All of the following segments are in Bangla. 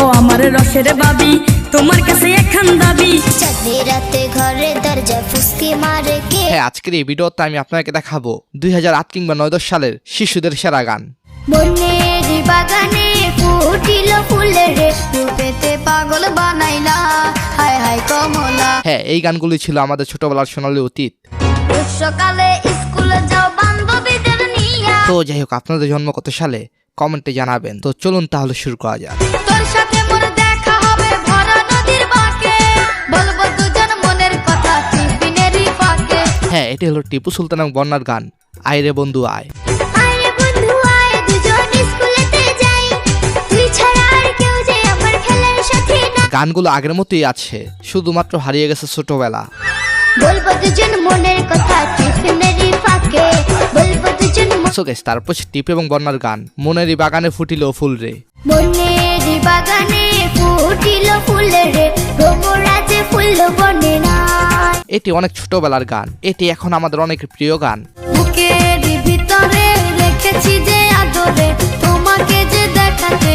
ও আমার রসের বাবি তোমার কাছে একখান দাবি। চাঁদনি রাতে ঘরে দরজা ফুসকি মারে কে? হ্যাঁ আজকের এই ভিডিওতে আমি আপনাকে দেখাবো দুই হাজার আট কিংবা নয় দশ সালের শিশুদের সেরা গান। মনের বাগানে ফুটিল ফুলের রূপেতে পাগল বানাইলা। হায় হায় কমলা। হ্যাঁ এই গানগুলি ছিল আমাদের ছোটবেলার সোনালী অতীত। সকালে স্কুলে যাও বান্ধবীদের নিয়া। তো যাই হোক আপনাদের জন্ম কত সালে? কমেন্টে জানাবেন। তো চলুন তাহলে শুরু করা যাক। হ্যাঁ এটি হলো টিপু সুলতান এবং বন্যার গান। আয় রে বন্ধু আয়। গানগুলো আগের মতোই আছে শুধুমাত্র হারিয়ে গেছে ছোটবেলা। তারপর টিপু এবং বন্যার গান। মনেরই বাগানে ফুটিল ফুল রে। বাগানে ফুটিল ফুলের ভ্রমরাজে ফুল বনে না এটি অনেক ছোটবেলার গান এটি এখন আমাদের অনেক প্রিয় গান। বুকের ভিতরে রেখেছি যে আদরে তোমাকে যে দেখাতে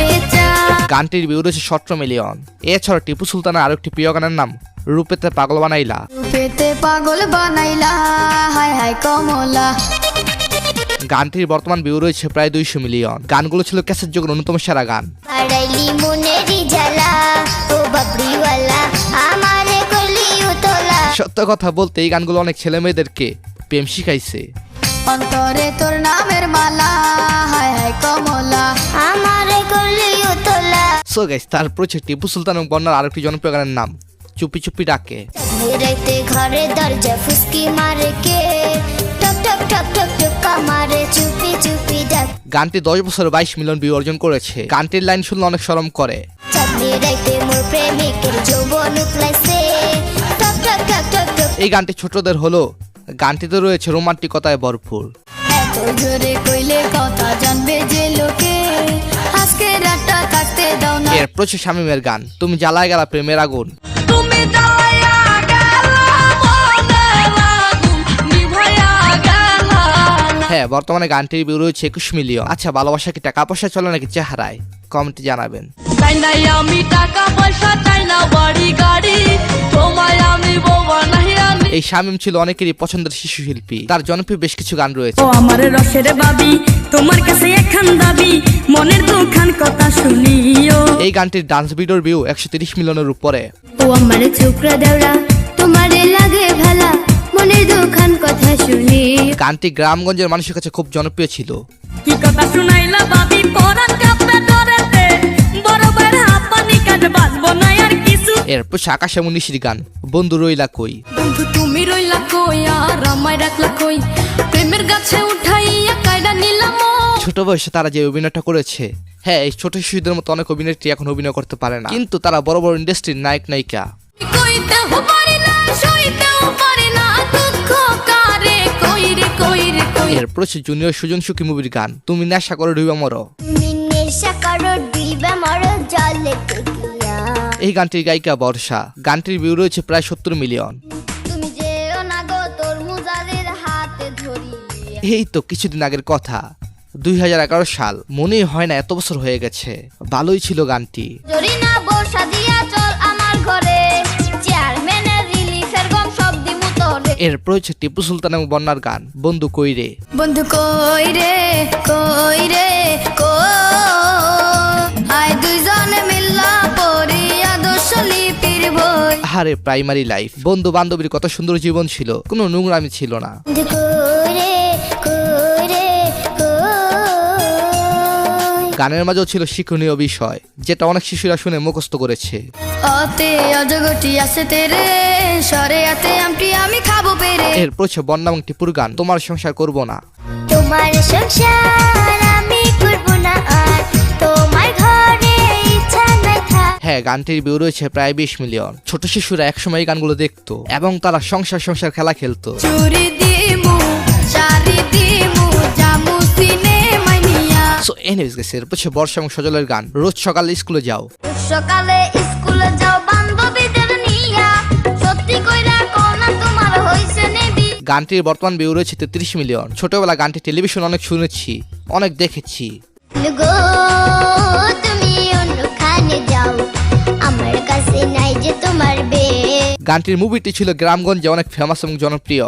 গানটির ভিউ রয়েছে সতেরো মিলিয়ন। এছাড়া টিপু সুলতানের আরেকটি প্রিয় গানের নাম রূপেতে পাগল বানাইলা। পেতে পাগল বানাইলা হায় হায় কমলা। গানটির বর্তমান ভিউ রয়েছে প্রায় দুইশো মিলিয়ন। গানগুলো ছিল ক্যাসেট যুগের অন্যতম সেরা গান। সত্য কথা বলতে এই গানগুলো অনেক ছেলে মেয়েদেরকে প্রেম শিখাইছে। অন্তরে তোর নামের মালা হায় হায় কমলা আমারে করলি উতলা সো গাইস তারপর হচ্ছে টিপু সুলতান এবং বন্যার আরেকটি জনপ্রিয় গানের নাম চুপি চুপি ডাকে। ঘরে দরজা ফুসকি মারে গানটি দশ বছরে বাইশ মিলিয়ন ভিউ অর্জন করেছে। গানটির লাইন শুনলে অনেক সরম করে। এই গানটি ছোটদের হলো, গানটিতে রয়েছে রোমান্টিকতায় ভরপুর। এর প্রচুর শামিমের গান, তুমি জ্বালায় গেলা প্রেমের আগুন। তুমি হ্যাঁ বর্তমানে গানটির ভিউ রয়েছে একুশ মিলিয়ন। আচ্ছা ভালোবাসা কি টাকা পয়সা চলে নাকি চেহারায়? কমেন্টে জানাবেন। আমি টাকা পয়সা চাই না বাড়ি গাড়ি। তোমায় আমি বোবা নাহি এই শামিম ছিল অনেকেরই পছন্দের শিশু শিল্পী। তার জনপ্রিয় বেশ কিছু গান রয়েছে। ও আমার রসের বাবি তোমার কাছে একখান দাবি। মনের দুখান কথা শুনিও। এই গানটির ডান্স ভিডিওর ভিউ একশো তিরিশ মিলিয়নের উপরে। ও আমার ছোকরা দেওরা তোমারে লাগে ভালা। মনের দুখান কথা শুনি। গানটি গ্রামগঞ্জের মানুষের কাছে খুব জনপ্রিয় ছিল। কি কথা শুনাইলা বাবি? কাপে না আর কিছু। এরপর আকাশ নিশির গান বন্ধু রইলা কই? বন্ধু তুমি রইলা কই? আর আমায় রাখলা কই? প্রেমের গাছে উঠাইয়া কায়দা নিলাম। ছোট বয়সে তারা যে অভিনয়টা করেছে হ্যাঁ এই ছোট শিশুদের মতো অনেক অভিনেত্রী এখন অভিনয় করতে পারে না। কিন্তু তারা বড় বড় ইন্ডাস্ট্রির নায়ক নায়িকা। কইতেও পারি না সইতেও পারি না। হচ্ছে জুনিয়র সুজন সুখী মুভির গান। তুমি নেশা করে ডুবে মরো। এই গানটির গায়িকা বর্ষা। গানটির ভিউ রয়েছে প্রায় সত্তর মিলিয়ন। এই তো কিছুদিন আগের কথা। দুই হাজার এগারো সাল মনেই হয় না এত বছর হয়ে গেছে। ভালোই ছিল গানটি। না বর্ষা দিয়া চল আমার ঘরে। এরপর হচ্ছে টিপু সুলতান এবং বন্যার গান। বন্ধু কইরে বন্ধু কই রে কই রে কই আয় দুইজনে মিল্লা পড়ি আদর্শ লিপির বই। আহারে প্রাইমারি লাইফ বন্ধু বান্ধবীর কত সুন্দর জীবন ছিল কোনো নোংরামি ছিল না। গানের মাঝেও ছিল শিক্ষণীয় বিষয় যেটা অনেক শিশুরা শুনে মুখস্থ করেছে। অতে অজগটি আছে তেরে সরে আতে আমটি আমি খাব পেরে এরপর হচ্ছে বন্যা এবং টিপুর গান। তোমার সংসার করব না। তোমার সংসার আমি করব না আর। তোমার ঘরে ইচ্ছা হ্যাঁ গানটির ভিউ রয়েছে প্রায় বিশ মিলিয়ন। ছোট শিশুরা একসময় এই গানগুলো দেখতো এবং তারা সংসার সংসার খেলা খেলতো। চুরি দিমু শাড়ি দিমু জামু সিনেমায় নিয়া। সো এনিওয়েজ এরপর হচ্ছে বর্ষা এবং সজলের গান। রোজ সকালে স্কুলে যাও। সকালে স্কুলে যাও বান্ধবীদের নিয়া। সত্যি কইরা কোন তোমার গানটির বর্তমান ভিউ রয়েছে তেত্রিশ মিলিয়ন ছোটবেলা গানটি টেলিভিশন অনেক শুনেছি অনেক দেখেছি। গানটির মুভিটি ছিল গ্রামগঞ্জে অনেক ফেমাস এবং জনপ্রিয়।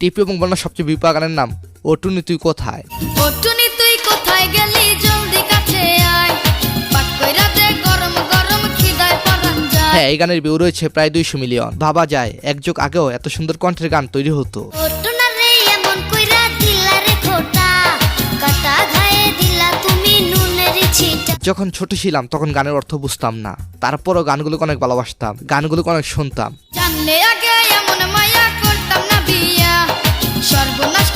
টিপি এবং বন্যার সবচেয়ে বিপা গানের নাম অটুনি তুই কোথায়? হ্যাঁ এই গানের ভিউ রয়েছে প্রায় দুইশো মিলিয়ন। ভাবা যায় এক যুগ আগেও এত সুন্দর কণ্ঠের গান তৈরি হতো। যখন ছোট ছিলাম তখন গানের অর্থ বুঝতাম না। তারপরও গানগুলোকে অনেক ভালোবাসতাম গানগুলোকে অনেক শুনতাম। জানলে আগে এমন মায়া করতাম না বিয়া। সর্বনাশ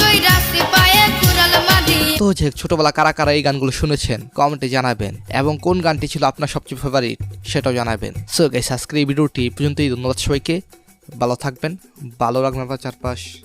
তো যে ছোটবেলা কারা কারা এই গানগুলো শুনেছেন? কমেন্টে জানাবেন। এবং কোন গানটি ছিল আপনার সবচেয়ে ফেভারিট সেটাও জানাবেন। সো গাইস আজকের এই ভিডিওটি পর্যন্তই। ধন্যবাদ সবাইকে। ভালো থাকবেন। ভালো রাখবেন আপনার চারপাশ।